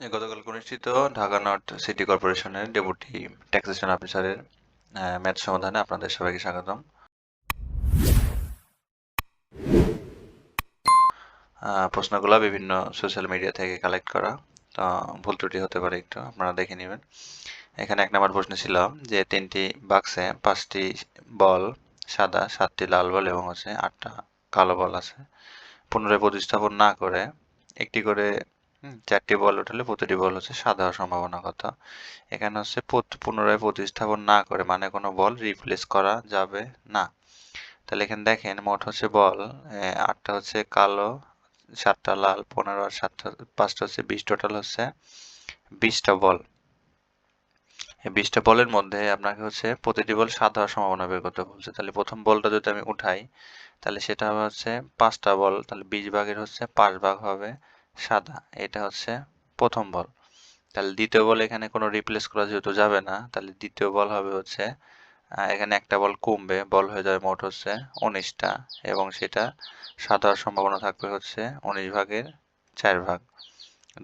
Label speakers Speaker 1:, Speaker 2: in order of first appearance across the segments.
Speaker 1: গতকাল অনুষ্ঠিত Dhaka north city কর্পোরেশনের ডেপুটি ট্যাক্সেশন অফিসারের ম্যাথ সমাধানে আপনাদের সবাইকে স্বাগতম। প্রশ্নগুলো বিভিন্ন সোশ্যাল মিডিয়া থেকে কালেক্ট করা, তো ভুল ত্রুটি হতে পারে একটু, আপনারা দেখে নেবেন। এখানে এক নম্বর প্রশ্ন ছিল যে তিনটি বাক্সে পাঁচটি বল, সাদা, সাতটি লাল বল এবং হচ্ছে আটটা কালো বল আছে। পুনরায় প্রতিস্থাপন না করে একটি করে চারটি বল উঠালে প্রতিটি বল হচ্ছে সাদা সম্ভাবনা কত। এখানে হচ্ছে পুনরায় প্রতিস্থাপন না করে মানে কোনো বল রিপ্লেস করা যাবে না। তাহলে এখানে দেখেন মোট হচ্ছে বল আটটা হচ্ছে কালো, সাতটা লাল, পনেরো আর সাতটা, পাঁচটা হচ্ছে বিশ, টোটাল হচ্ছে বিশটা বল। বিশটা বলের মধ্যে আপনাকে হচ্ছে প্রতিটি বল সাদা হওয়ার সম্ভাবনা বের করতে বলছে তাহলে প্রথম বলটা যদি আমি উঠাই, তাহলে সেটা হবে হচ্ছে পাঁচটা বল, তাহলে বিশ ভাগের হচ্ছে পাঁচ ভাগ হবে সাদা, এটা হচ্ছে প্রথম বল। তাহলে দ্বিতীয় বল এখানে কোনো রিপ্লেস করা যেহেতু যাবে না, তাহলে দ্বিতীয় বল হবে হচ্ছে এখানে একটা বল কমবে, বল হয়ে যাবে মোট হচ্ছে উনিশটা, এবং সেটা সাদা হওয়ার সম্ভাবনা থাকবে হচ্ছে উনিশ ভাগের চার ভাগ।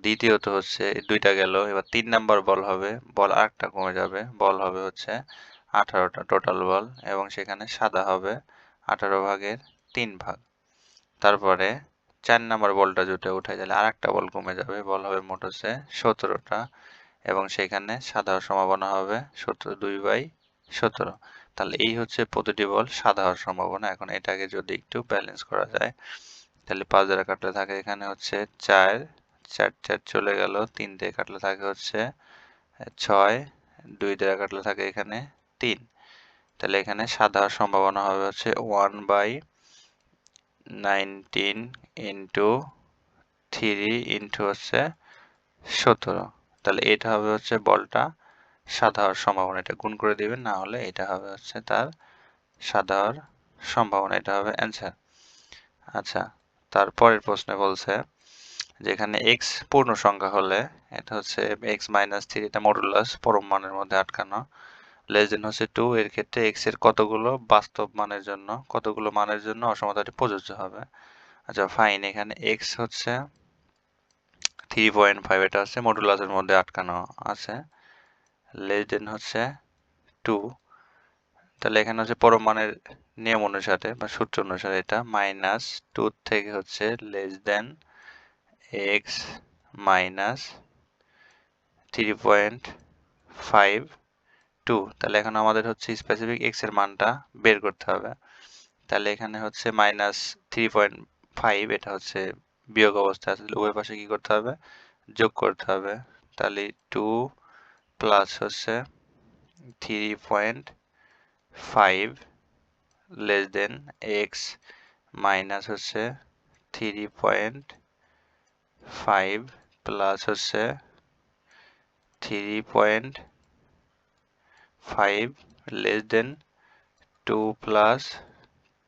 Speaker 1: দ্বিতীয়ত হচ্ছে দুইটা গেল, এবার তিন নাম্বার বল হবে, বল আরেকটা কমে যাবে, বল হবে হচ্ছে আঠারোটা টোটাল বল, এবং সেখানে সাদা হবে আঠারো ভাগের তিন ভাগ। তারপরে চার নাম্বার বলটা যেটা উঠে গেলে আর একটা বল কমে যাবে। বল হবে মোট হচ্ছে সতেরোটা এবং সেখানে সাদা সম্ভাবনা হবে সতেরো, দুই বাই সতেরো। তাহলে এই হচ্ছে প্রতিটি বল সাদা হওয়ার সম্ভাবনা। এখন এটাকে যদি একটু ব্যালেন্স করা যায়, তাহলে পাঁচ দ্বারা কাটলে থাকে এখানে হচ্ছে চার চার চার চলে গেল, তিন দিয়ে কাটলে থাকে হচ্ছে ছয়, দুই দ্বারা কাটলে থাকে এখানে তিন। তাহলে এখানে সাদা হওয়ার সম্ভাবনা হবে হচ্ছে one by nineteen into three into হচ্ছে সতেরো। তাহলে এটা হবে হচ্ছে বলটা সাদা হওয়ার সম্ভাবনা। এটা গুণ করে দিবেন, না হলে এটা হবে হচ্ছে তার সাদা সম্ভাবনা। এটা হবে অ্যান্সার আচ্ছা তারপরের প্রশ্নে বলছে যেখানে এক্স পূর্ণ সংখ্যা হলে এটা হচ্ছে এক্স মাইনাস থ্রি এটা মডুলাস পরম মানের মধ্যে আটকানো। লেস দেন হচ্ছে টু এর ক্ষেত্রে এক্সের কতগুলো বাস্তব মানের জন্য, কতগুলো মানের জন্য অসমতাটি প্রযোজ্য হবে? আচ্ছা ফাইন এখানে এক্স হচ্ছে থ্রি পয়েন্ট ফাইভ এটা হচ্ছে মডুলাসের মধ্যে আটকানো আছে। লেস দেন হচ্ছে টু তাহলে এখানে হচ্ছে পরম মানের নিয়ম অনুসারে বা সূত্র অনুসারে এটা মাইনাস টু থেকে হচ্ছে less than X minus three point five two তাহলে এখন আমাদের হচ্ছে স্পেসিফিক এক্সের মানটা বের করতে হবে। তাহলে এখানে হচ্ছে মাইনাস থ্রি পয়েন্ট ফাইভ এটা হচ্ছে বিয়োগ অবস্থা আছে। উভয় পাশে কি করতে হবে? যোগ করতে হবে। তাহলে টু প্লাস হচ্ছে three point five less than X minus হচ্ছে থ্রি পয়েন্ট ফাইভ প্লাস হচ্ছে three point five less than two plus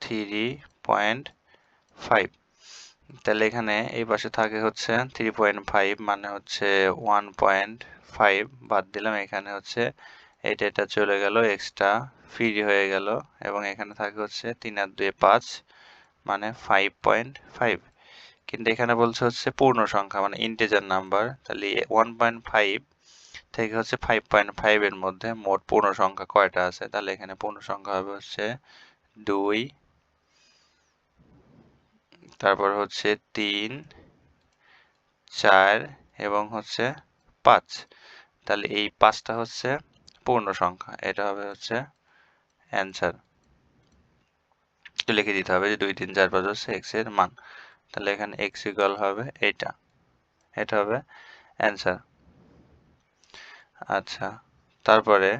Speaker 1: three point five তাহলে এখানে এই পাশে থাকে হচ্ছে থ্রি পয়েন্ট ফাইভ মানে হচ্ছে ওয়ান পয়েন্ট ফাইভ বাদ দিলাম, এখানে হচ্ছে এটা এটা চলে গেল এক্সট্রা ফ্রি হয়ে গেল, এবং এখানে থাকে হচ্ছে তিন আর দুয়ে পাঁচ মানে ফাইভ পয়েন্ট ফাইভ কিন্তু এখানে বলছে হচ্ছে পূর্ণ সংখ্যা মানে ইন্টিজার নাম্বার তাহলে ওয়ান পয়েন্ট ফাইভ থেকে হচ্ছে ফাইভ পয়েন্ট ফাইভ এর মধ্যে মোট পূর্ণ সংখ্যা কয়টা আছে তাহলে এখানে পূর্ণ সংখ্যা হবে হচ্ছে দুই তারপর হচ্ছে তিন চার এবং হচ্ছে পাঁচ তাহলে এই পাঁচটা হচ্ছে পূর্ণ সংখ্যা এটা হবে হচ্ছে অ্যান্সার লিখে দিতে হবে যে দুই তিন চার পাঁচ হচ্ছে এক্সের মান তাহলে এখানে এক্স ইকুয়াল হবে এইটা এটা হবে অ্যান্সার আচ্ছা তারপরে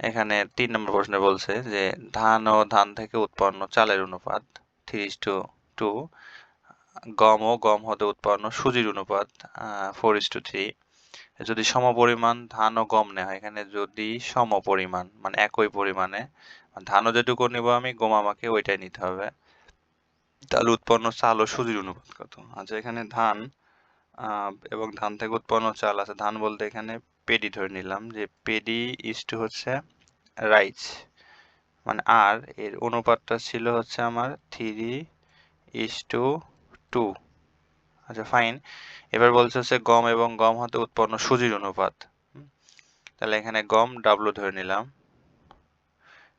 Speaker 1: এখানে তিন নম্বর প্রশ্নে বলছে যে, ধান ও ধান থেকে উৎপন্ন চালের অনুপাত থ্রি টু টু গম ও গম হতে উৎপন্ন সুজির অনুপাত ফোর ইস টু থ্রি যদি সমপরিমাণ ধান ও গম নেওয়া হয় এখানে যদি সমপরিমাণ মানে একই পরিমাণে ধানও যেটুকু নিব আমি, গম আমাকে ওইটাই নিতে হবে। তাহলে উৎপন্ন চাল ও সুজির অনুপাত কত? আচ্ছা এখানে ধান এবং ধান থেকে উৎপন্ন চাল আছে। ধান বলতে এখানে পেডি ধরে নিলাম যে পেডি ইস টু হচ্ছে রাইস মানে আর এর অনুপাতটা ছিল হচ্ছে আমার three is to two two fine এবার বলছে হচ্ছে গম এবং গম হতে উৎপন্ন সুজির অনুপাত তাহলে এখানে গম ডাব্লু ধরে নিলাম,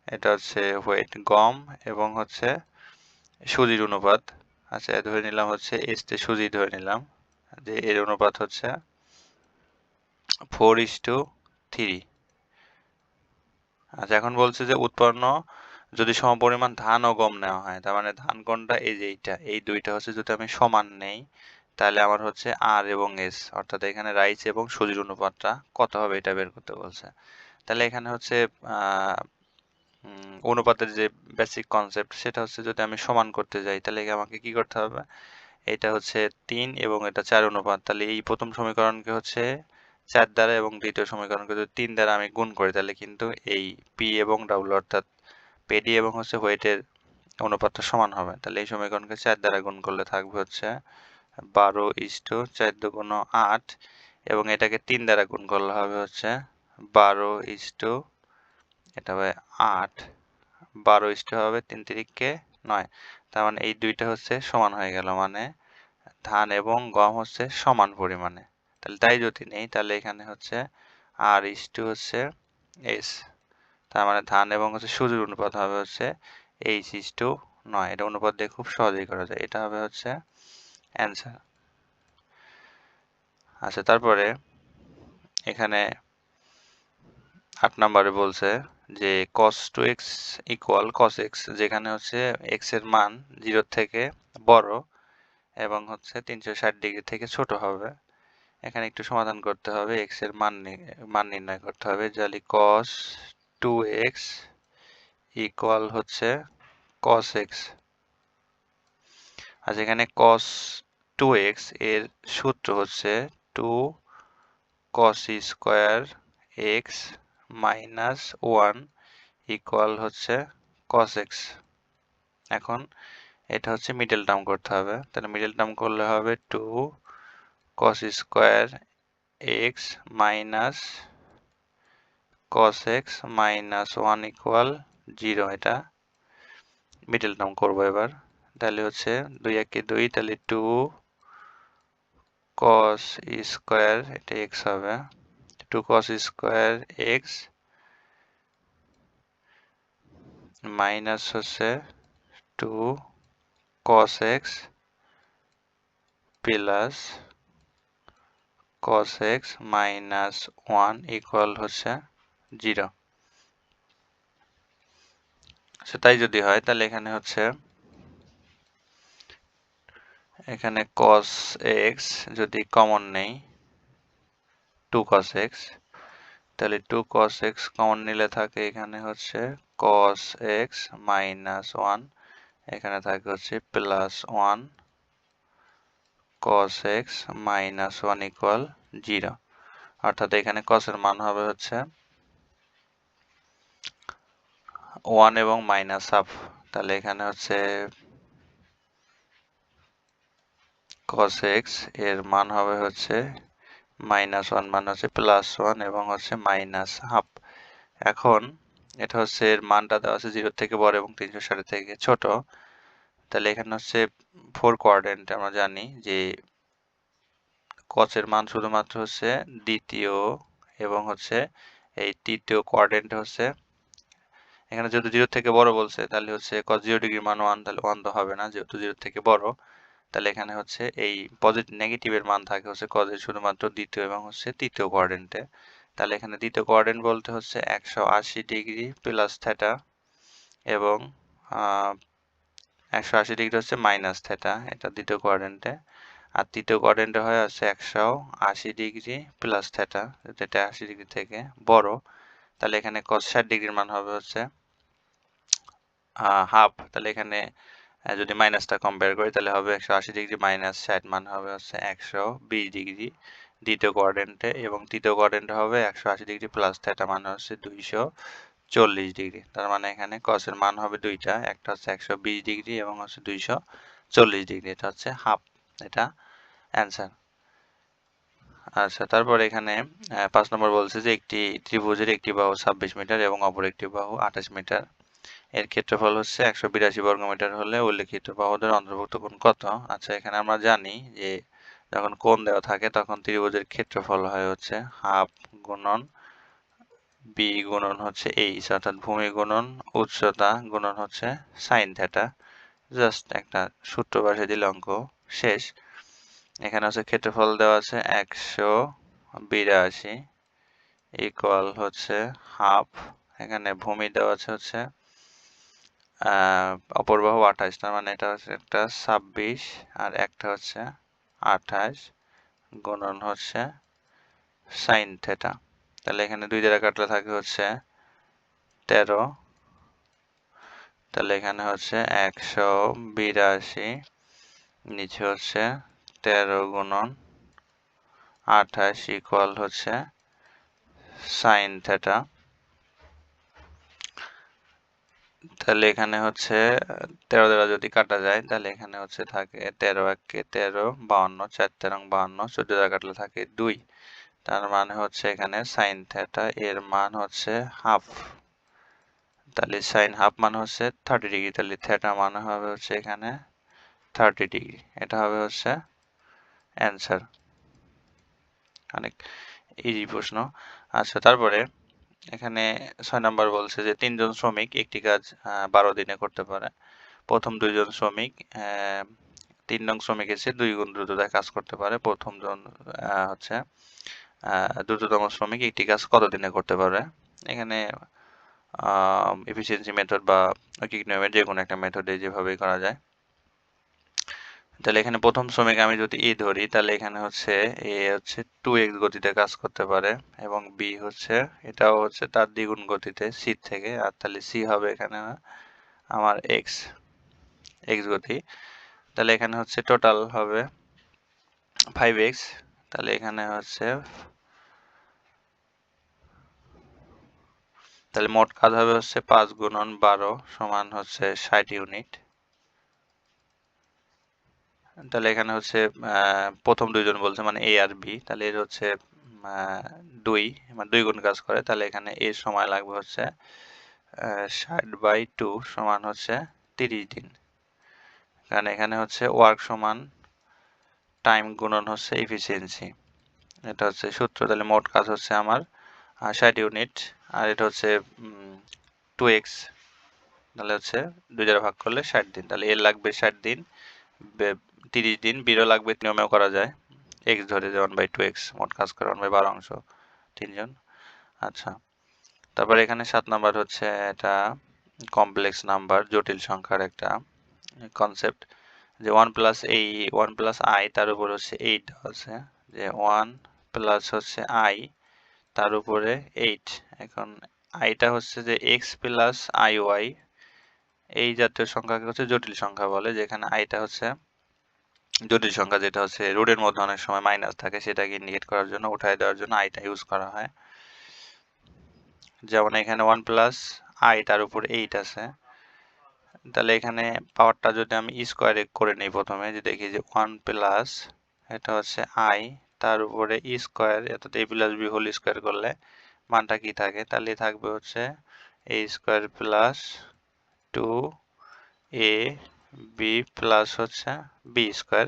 Speaker 1: এটা হচ্ছে ওয়েট গম এবং হচ্ছে সুজির অনুপাত আচ্ছা ধরে নিলাম হচ্ছে এসতে সুজি ধরে নিলাম, যে এর অনুপাত হচ্ছে ফোর ইস টু থ্রি। আচ্ছা এখন বলছে যে উৎপন্ন যদি সমপরিমাণ ধান ও গম নেওয়া হয়, তার মানে ধান কোনটা? এই যে এইটা, এই দুইটা হচ্ছে যদি আমি সমান নেই, তাহলে আমার হচ্ছে আর এবং এস, অর্থাৎ এখানে রাইস এবং সুজির অনুপাতটা কত হবে এটা বের করতে বলছে। তাহলে এখানে হচ্ছে অনুপাতের যে বেসিক কনসেপ্ট সেটা হচ্ছে যদি আমি সমান করতে যাই, তাহলে আমাকে কি করতে হবে? এটা হচ্ছে তিন এবং এটা চার অনুপাত। তাহলে এই প্রথম সমীকরণকে হচ্ছে চার দ্বারা এবং দ্বিতীয় সমীকরণকে যদি তিন দ্বারা আমি গুণ করি, তাহলে কিন্তু এই পি এবং ডাব্লু অর্থাৎ পেডি এবং হচ্ছে ওয়েটের অনুপাতটা সমান হবে। তাহলে এই সমীকরণকে চার দ্বারা গুণ করলে থাকবে হচ্ছে বারো ইস্টু চার দুগুণ আট এবং এটাকে তিন দ্বারা গুণ করলে হবে হচ্ছে বারো ইস্টু এটা হবে আট। বারো ইস্টু হবে তিন তিরিককে নয়। তার মানে এই দুইটা হচ্ছে সমান হয়ে গেল মানে ধান এবং গম হচ্ছে সমান পরিমাণে। তাহলে তাই যদি নেই, তাহলে এখানে হচ্ছে আর ইস টু হচ্ছে এস তার মানে ধান এবং হচ্ছে সুজির অনুপাত হবে হচ্ছে এইচ ইস টু নয়। এটা অনুপাত দিয়ে খুব সহজেই করা যায়। এটা হবে হচ্ছে অ্যান্সার আচ্ছা তারপরে এখানে আট নম্বরে বলছে যে cos two X equal cos X যেখানে হচ্ছে এক্সের মান জিরো থেকে বড় এবং হচ্ছে তিনশো ষাট ডিগ্রি থেকে ছোট হবে। এখানে একটু সমাধান করতে হবে, x এর মান মান নির্ণয় করতে হবে। যালি cos 2x ইকুয়াল হচ্ছে cos x আর এখানে cos 2x এর সূত্র হচ্ছে 2 cos square x minus 1 equal হচ্ছে cos x এখন এটা হচ্ছে মিডল টার্ম করতে হবে। তাহলে মিডল টার্ম করলে হবে 2 cos square x minus cos x minus 1 equal 0 এটা মিডল টার্ম করব এবার। তাহলে হচ্ছে দুই একে দুই, তাহলে টু cos স্কোয়ার এটা x হবে। Two cos square x minus হচ্ছে two cos x plus cos x minus one equal হচ্ছে জিরো আচ্ছা তাই যদি হয়, তাহলে এখানে হচ্ছে, এখানে cos x যদি কমন নেই টু cos x, তাহলে টু cos x কমন নিলে থাকে এখানে হচ্ছে cos x মাইনাস ওয়ান এখানে থাকে হচ্ছে plus one cos x minus one equal zero অর্থাৎ এখানে cos এর মান হবে হচ্ছে ওয়ান এবং মাইনাস হাফ তাহলে এখানে হচ্ছে cos x এর মান হবে হচ্ছে মাইনাস ওয়ান মান হচ্ছে প্লাস ওয়ান এবং হচ্ছে মাইনাস হাফ এখন এটা হচ্ছে এর মানটা দেওয়া আছে জিরো থেকে বড় এবং তিনশো ষাট থেকে ছোট। তাহলে এখানে হচ্ছে ফোর কোয়ার্ডেন্ট আমরা জানি যে কচের মান শুধুমাত্র হচ্ছে দ্বিতীয় এবং হচ্ছে এই তৃতীয় কোয়ার্ডেন্ট হচ্ছে। এখানে যেহেতু জিরো থেকে বড় বলছে, তাহলে হচ্ছে কস জিরো ডিগ্রি মান ওয়ান তাহলে ওয়ান তো হবে না, যেহেতু জিরো থেকে বড়, তাহলে এখানে হচ্ছে এই পজিটিভ নেগেটিভের মান থাকে হচ্ছে কজের শুধুমাত্র দ্বিতীয় এবং হচ্ছে তৃতীয় কোয়ার্ডেন্টে তাহলে এখানে দ্বিতীয় কোয়ার্ডেন্ট বলতে হচ্ছে একশো আশি ডিগ্রি প্লাস থেটা এবং একশো আশি ডিগ্রি হচ্ছে মাইনাস থ্যাটা এটা দ্বিতীয় কোয়ার্ডেন্টে আর তৃতীয় কোয়ার্ডেন্টে হয় হচ্ছে একশো আশি ডিগ্রি প্লাস থ্যাটা যেটা আশি ডিগ্রি থেকে বড়। তাহলে এখানে কস ষাট ডিগ্রির মান হবে হচ্ছে হাফ তাহলে এখানে যদি মাইনাসটা কম্পেয়ার করি, তাহলে হবে একশো আশি ডিগ্রি মাইনাস ষাট, মান হবে হচ্ছে একশো বিশ ডিগ্রি দ্বিতীয় কোয়ার্ডেন্টে এবং তৃতীয় কোয়ার্ডেন্টে হবে একশো আশি ডিগ্রি প্লাস থ্যাটা মান হচ্ছে দুইশো চল্লিশ ডিগ্রি। তার মানে এখানে কসের মান হবে দুইটা। একটা হচ্ছে একশো বিশ ডিগ্রি এবং হচ্ছে দুইশো চল্লিশ ডিগ্রি। এটা হচ্ছে হাফ এটা অ্যান্সার আচ্ছা তারপর এখানে পাঁচ নম্বর বলছে যে একটি ত্রিভুজের একটি বাহু ছাব্বিশ মিটার এবং অপর একটি বাহু আঠাশ মিটার। এর ক্ষেত্রফল হচ্ছে একশো বিরাশি বর্গমিটার হলে উল্লেখিত বাহুদের অন্তর্ভুক্ত কোণ কত? আচ্ছা এখানে আমরা জানি যে যখন কোণ দেওয়া থাকে তখন ত্রিভুজের ক্ষেত্রফল হয় হচ্ছে হাফ গুণন বি গুণন হচ্ছে এইচ, অর্থাৎ ভূমি গুণন, উচ্চতা গুণন হচ্ছে সাইন থেটা। জাস্ট একটা সূত্র বাসে দিলে অঙ্ক শেষ। এখানে হচ্ছে ক্ষেত্রফল দেওয়া আছে একশো বিরাশি ইকুয়াল হচ্ছে হাফ এখানে ভূমি দেওয়া আছে হচ্ছে অপরবাহু আঠাশ, তার মানে এটা হচ্ছে একটা ছাব্বিশ আর একটা হচ্ছে আঠাশ গুণন হচ্ছে সাইন থেটা। তাহলে এখানে দুই দ্বারা কাটলে থাকে হচ্ছে তেরো। তাহলে এখানে হচ্ছে একশো বিরাশি, নিচে হচ্ছে তেরো গুণন আঠাশ ইকুয়াল হচ্ছে সাইন থেটা তাহলে এখানে হচ্ছে তেরো দ্বারা যদি কাটা যায়, তাহলে এখানে হচ্ছে থাকে তেরো এককে তেরো, বাউন্ন, চার তেরো, বাউন্ন, চোদ্দ দ্বারা কাটলে থাকে দুই। তার মানে হচ্ছে এখানে সাইন থেটা এর মান হচ্ছে হাফ তাহলে সাইন হাফ মানে হচ্ছে থার্টি ডিগ্রি তাহলে থেটা মানে হবে হচ্ছে এখানে থার্টি ডিগ্রি এটা হবে হচ্ছে অ্যান্সার অনেক ইজি প্রশ্ন। আচ্ছা তারপরে এখানে ছয় নম্বর বলছে যে, তিনজন শ্রমিক একটি কাজ বারো দিনে করতে পারে। প্রথম দুইজন শ্রমিক তিন নং শ্রমিক এসে দুই গুণ দ্রুততায় কাজ করতে পারে। প্রথম জন হচ্ছে দ্রুততম শ্রমিক একটি কাজ কত দিনে করতে পারে এখানে এফিসিয়েন্সি মেথড বা ঐকিক নিয়মের যে কোনো একটা মেথডে যেভাবেই করা যায়। তাহলে এখানে প্রথম শ্রমিক আমি যদি এ ধরি, তাহলে এখানে হচ্ছে এ হচ্ছে টু এক্স গতিতে কাজ করতে পারে এবং বি হচ্ছে, এটাও হচ্ছে তার দ্বিগুণ গতিতে সি থেকে। আর তাহলে সি হবে এখানে আমার এক্স এক্স গতি। তাহলে এখানে হচ্ছে টোটাল হবে ফাইভ এক্স তাহলে এখানে হচ্ছে তাহলে মোট কাজ হবে হচ্ছে পাঁচ গুণন বারো সমান হচ্ছে ষাট ইউনিট। তাহলে এখানে হচ্ছে প্রথম দুইজন বলছে মানে এ আর বি তাহলে এর হচ্ছে দুই মানে দুই গুণ কাজ করে, তাহলে এখানে এর সময় লাগবে হচ্ছে ষাট বাই টু সমান হচ্ছে তিরিশ দিন। কারণ এখানে হচ্ছে ওয়ার্ক সমান টাইম গুণন হচ্ছে এফিসিয়েন্সি এটা হচ্ছে সূত্র, তাহলে মোট কাজ হচ্ছে আমার ষাট ইউনিট আর এটা হচ্ছে টু এক্স তাহলে হচ্ছে দুই দ্বারা ভাগ করলে ষাট দিন, তাহলে এর লাগবে ষাট দিন তিরিশ দিন বিরো লাগবে নিয়মেও করা যায় এক্স ধরে যে ওয়ান বাই টু এক্স মোট কাজ করে ওয়ান বাই বারো অংশ, তিনজন আচ্ছা তারপরে এখানে সাত নাম্বার হচ্ছে এটা কমপ্লেক্স নাম্বার জটিল সংখ্যার একটা কনসেপ্ট যে ওয়ান প্লাস এই ওয়ান প্লাস আই তার উপর হচ্ছে এইট আছে। যে ওয়ান প্লাস হচ্ছে আই তার উপরে এইট এখন আইটা হচ্ছে যে এক্স প্লাস আই ওয়াই এই জাতীয় সংখ্যাকে হচ্ছে জটিল সংখ্যা বলে, যেখানে আইটা হচ্ছে জটিল সংখ্যা, যেটা হচ্ছে রোডের মধ্যে অনেক সময় মাইনাস থাকে, সেটাকে ইন্ডিকেট করার জন্য উঠাই দেওয়ার জন্য আইটা ইউজ করা হয়। যেমন এখানে ওয়ান প্লাস আই তার উপর এইট আছে। তাহলে এখানে পাওয়ারটা যদি আমি স্কোয়ারে করে নিই প্রথমে, যে দেখি যে ওয়ান প্লাস এটা হচ্ছে আই তার উপরে ই স্কোয়ার অর্থাৎ A plus B whole square করলে মানটা কি থাকে? তাহলে থাকবে হচ্ছে A square plus two A B plus হচ্ছে বি স্কোয়ার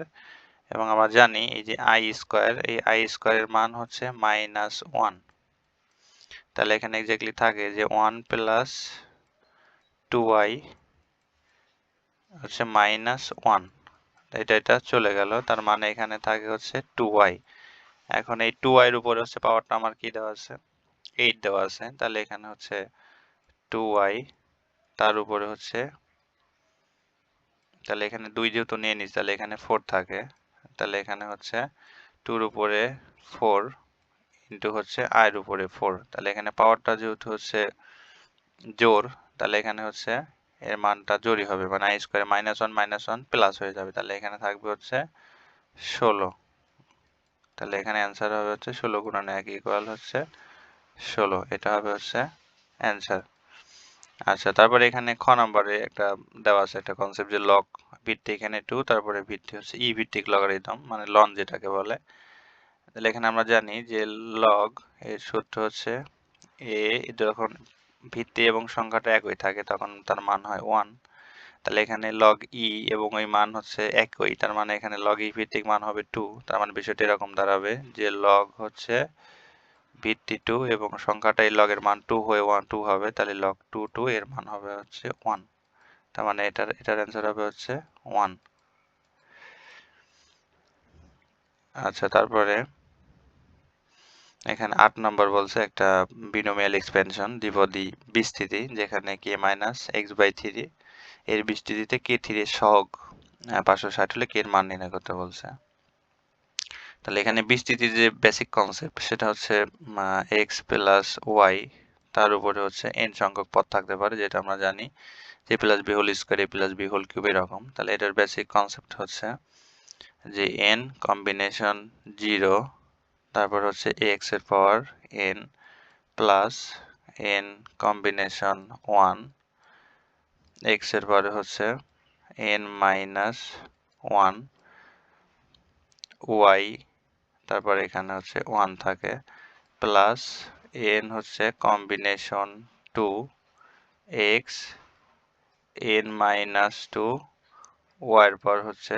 Speaker 1: এবং আমরা জানি এই যে আই স্কোয়ার এই আই স্কোয়ারের মান হচ্ছে মাইনাস ওয়ান তাহলে এখানে এক্স্যাক্টলি থাকে যে ওয়ান প্লাস টু আই হচ্ছে মাইনাস ওয়ান এটা এটা চলে গেল। তার মানে এখানে থাকে হচ্ছে টু ওয়াই এখন এই টু ওয়াইয়ের উপরে হচ্ছে পাওয়ারটা আমার কি দেওয়া আছে? এইট দেওয়া আছে। তাহলে এখানে হচ্ছে টু ওয়াই তার উপরে হচ্ছে, তাহলে এখানে দুই যেহেতু নিয়ে নিস তাহলে এখানে ফোর থাকে। তাহলে এখানে হচ্ছে টুর উপরে ফোর ইন্টু হচ্ছে আয়ের উপরে ফোর তাহলে এখানে পাওয়ারটা যেহেতু হচ্ছে জোর তাহলে এখানে হচ্ছে এর মানটা জোরই হবে। মানে I square minus one minus one plus হয়ে যাবে। তাহলে এখানে থাকবে হচ্ছে ষোলো। তাহলে এখানে অ্যান্সার হবে হচ্ছে ষোলো গুণন এক ইকুয়াল হচ্ছে ষোলো। এটা হবে হচ্ছে অ্যান্সার আচ্ছা তারপরে এখানে খ নম্বরে একটা দেওয়া আছে একটা কনসেপ্ট যে লগ ভিত্তি এখানে টু তারপরে ভিত্তি হচ্ছে ই ভিত্তিক লগারিদম মানে লন যেটাকে বলে। তাহলে এখানে আমরা জানি যে লগ এর সূত্র হচ্ছে এ যখন ভিত্তি এবং সংখ্যাটা একই থাকে, তখন তার মান হয় ওয়ান তাহলে এখানে লগ ই এবং ওই মান হচ্ছে একই, তার মানে এখানে লগ ই ভিত্তিক মান হবে টু তার মানে বিষয়টি এরকম দাঁড়াবে যে লগ হচ্ছে ভিত্তি টু এবং সংখ্যাটা এই লগের মান টু হয়ে ওয়ান টু হবে, তাহলে লগ টু টু এর মান হবে হচ্ছে ওয়ান তার মানে এটার এটার অ্যান্সার হবে হচ্ছে ওয়ান আচ্ছা তারপরে এখানে আট নম্বর বলছে একটা বিনোমিয়াল এক্সপেনশন দ্বিপদী বিস্তৃতি, যেখানে কে মাইনাস এক্স বাই থ্রি এর বিস্তৃতিতে কে থ্রি সহগ পাঁচশো ষাট হলে কে এর মান নির্ণয় করতে বলছে। তাহলে এখানে বিস্তৃতির যে বেসিক কনসেপ্ট সেটা হচ্ছে এক্স প্লাস ওয়াই তার উপরে হচ্ছে এন সংখ্যক পদ থাকতে পারে, যেটা আমরা জানি A plus B whole square A plus B whole cube এরকম তাহলে এটার বেসিক কনসেপ্ট হচ্ছে যে এন কম্বিনেশন জিরো তারপর হচ্ছে এক্সের power N plus N combination one এক্সের পরে হচ্ছে এন মাইনাস ওয়ান ওয়াই তারপর এখানে হচ্ছে ওয়ান থাকে প্লাস এন হচ্ছে combination two X N minus two ওয়াইয়ের পর হচ্ছে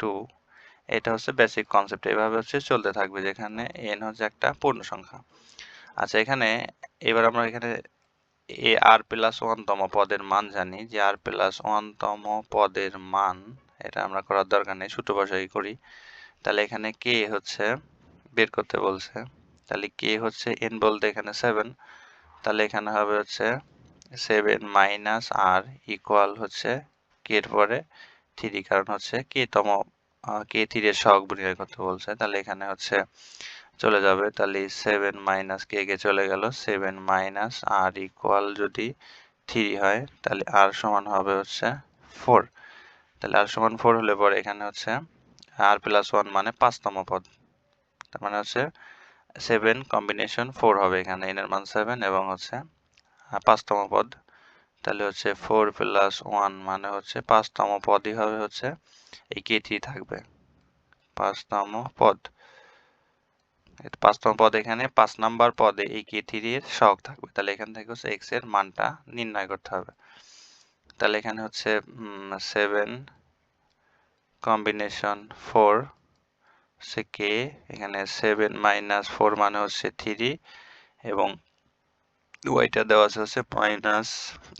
Speaker 1: টু এটা হচ্ছে বেসিক কনসেপ্ট এভাবে হচ্ছে চলতে থাকবে, যেখানে এন হচ্ছে একটা পূর্ণ সংখ্যা আচ্ছা এখানে, এবার আমরা এখানে এ আর প্লাস ওয়ানতম পদের মান জানি, যে আর প্লাস ওয়ানতম পদের মান, এটা আমরা করার দরকার নেই, ছোট ভাষায় করি। তাহলে এখানে কে হচ্ছে, বের করতে বলছে, তাহলে কে হচ্ছে এন বলতে এখানে সেভেন তাহলে এখানে হবে হচ্ছে সেভেন মাইনাস আর ইকুয়াল হচ্ছে কে এর পরে থ্রি কারণ হচ্ছে কে তম কে থ্রি এর সহগ নির্ণয় করতে বলছে, তাহলে এখানে হচ্ছে চলে যাবে, তাহলে সেভেন মাইনাস কে কে চলে গেল? সেভেন মাইনাস আর ইকুয়াল যদি থ্রি হয়, তাহলে আর সমান হবে হচ্ছে ফোর তাহলে আর সমান ফোর হলে পরে এখানে হচ্ছে আর প্লাস ওয়ান মানে পাঁচতম পদ। তার মানে হচ্ছে সেভেন কম্বিনেশন ফোর হবে এখানে এনের মান সেভেন এবং হচ্ছে পাঁচতম পদ। তাহলে হচ্ছে ফোর প্লাস ওয়ান মানে হচ্ছে পাঁচতম পদই হবে হচ্ছে এই কে থ্রি থাকবে। পাঁচতম পদ। পাঁচতম পদ এখানে পাঁচ নাম্বার পদে এই কে থ্রি এর শখ থাকবে। তাহলে এখান থেকে হচ্ছে এক্সের মানটা নির্ণয় করতে হবে। তাহলে এখানে হচ্ছে সেভেন কম্বিনেশন ফোর হচ্ছে কে এখানে সেভেন মাইনাস ফোর মানে হচ্ছে থ্রি এবং ওয়াইটা দেওয়া আছে হচ্ছে মাইনাস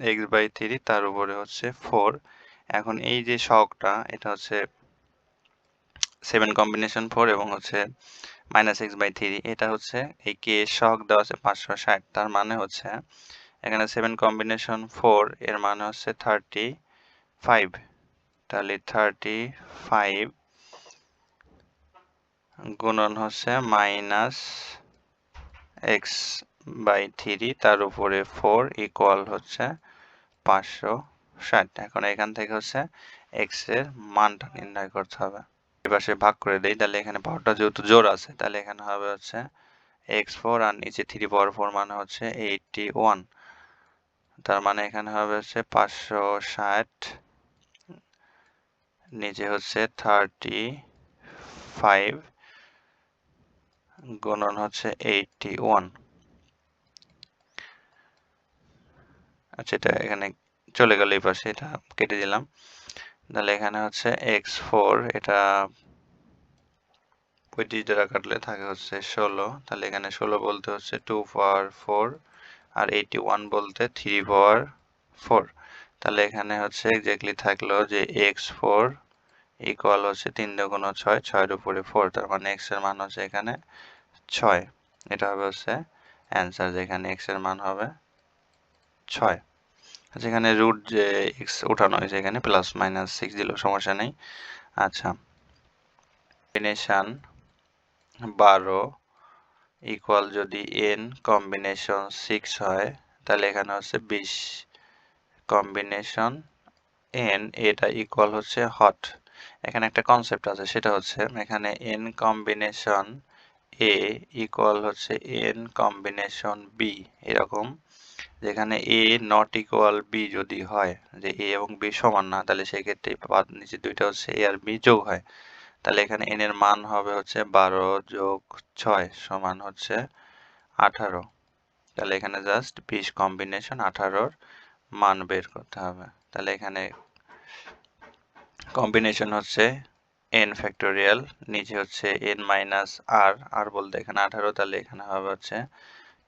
Speaker 1: এক্স বাই থ্রি তার উপরে হচ্ছে ফোর এখন এই যে শখটা এটা হচ্ছে সেভেন কম্বিনেশন ফোর এবং হচ্ছে মাইনাস এক্স বাই থ্রি এটা হচ্ছে এই কে শখ দেওয়া আছে পাঁচশো ষাট, তার মানে হচ্ছে এখানে সেভেন কম্বিনেশন ফোর এর মানে হচ্ছে থার্টি ফাইভ তাহলে থার্টি ফাইভ গুণন হচ্ছে মাইনাস এক্স বাই থ্রি তার উপরে ফোর ইকুয়াল হচ্ছে পাঁচশো ষাট। এখন এখান থেকে হচ্ছে এক্সের মানটা নির্ণয় করতে হবে। এপাশে ভাগ করে দেই, তাহলে এখানে পাওয়ারটা যেহেতু জোর আছে, তাহলে এখানে হবে হচ্ছে এক্স ফোর আর নিচে থ্রি পাওয়ার ফোর মানে হচ্ছে এইটটি ওয়ান তার মানে এখানে হবে হচ্ছে পাঁচশো ষাট, নিচে হচ্ছে থার্টি ফাইভ গুণন হচ্ছে এইটটি ওয়ান আচ্ছা এটা এখানে চলে গেল এই পাশে, এটা কেটে দিলাম। তাহলে এখানে হচ্ছে এক্স ফোর এটা পঁয়ত্রিশ দ্বারা কাটলে থাকে হচ্ছে ষোলো। তাহলে এখানে ষোলো বলতে হচ্ছে টু পাওয়ার ফোর আর এইটি ওয়ান বলতে থ্রি পাওয়ার ফোর তাহলে এখানে হচ্ছে এক্স্যাক্টলি থাকল যে এক্স ফোর ইকুয়াল হচ্ছে তিন দুগুণ ছয়, ছয়ের উপরে ফোর তার মানে এক্সের মান হচ্ছে এখানে ছয়। এটা হবে হচ্ছে অ্যান্সার যেখানে এক্সের মান হবে ছয়। যেখানে রুট যে এক্স উঠানো হয়েছে এখানে প্লাস মাইনাস সিক্স দিলেও সমস্যা নেই। আচ্ছা। কম্বিনেশান বারো ইকুয়াল যদি এন কম্বিনেশন সিক্স হয়, তাহলে এখানে হচ্ছে বিশ। কম্বিনেশন এন এটা ইকুয়াল হচ্ছে হট এখানে একটা কনসেপ্ট আছে, সেটা হচ্ছে এখানে এন কম্বিনেশন এ ইকুয়াল হচ্ছে এন কম্বিনেশন বি এরকম। যেখানে এ নট ইকুয়াল বি যদি হয়, যে এ এবং বি সমান না, তাহলে সেক্ষেত্রে নিচে দুইটা হচ্ছে এ আর বি যোগ হয়। তাহলে এখানে এন এর মান হবে হচ্ছে বারো যোগ ছয় সমান হচ্ছে আঠারো। তাহলে এখানে জাস্ট বিশ কম্বিনেশন আঠারোর মান বের করতে হবে। তাহলে এখানে কম্বিনেশন হচ্ছে এন ফ্যাক্টোরিয়াল নিচে হচ্ছে এন মাইনাস আর আর বলতে এখানে আঠারো, তাহলে এখানে হবে হচ্ছে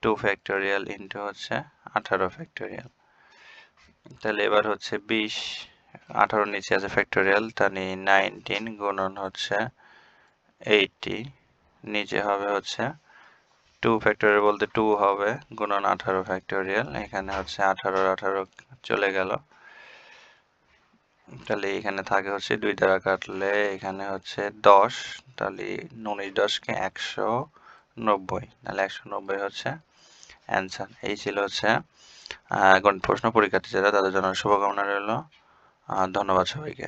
Speaker 1: টু ফ্যাক্টোরিয়াল ইন্টু হচ্ছে আঠারো ফ্যাক্টোরিয়াল তাহলে এবার হচ্ছে বিশ আঠারো নিচে আছে ফ্যাক্টোরিয়াল তাহলে নাইনটিন গুণন হচ্ছে এইটটি নিচে হবে হচ্ছে টু ফ্যাক্টোরিয়াল বলতে টু হবে, গুণন আঠারো ফ্যাক্টোরিয়াল এখানে হচ্ছে আঠারো আঠারো চলে গেল। তাহলে এখানে থাকে হচ্ছে দুই দ্বারা কাটলে এখানে হচ্ছে দশ, তাহলে উনিশ দশকে একশো নব্বই, তাহলে একশো নব্বই হচ্ছে অ্যান্সার। এই ছিল হচ্ছে গণিত প্রশ্ন পরীক্ষার্থী যারা তাদের জন্য শুভকামনা রইল। ধন্যবাদ সবাইকে।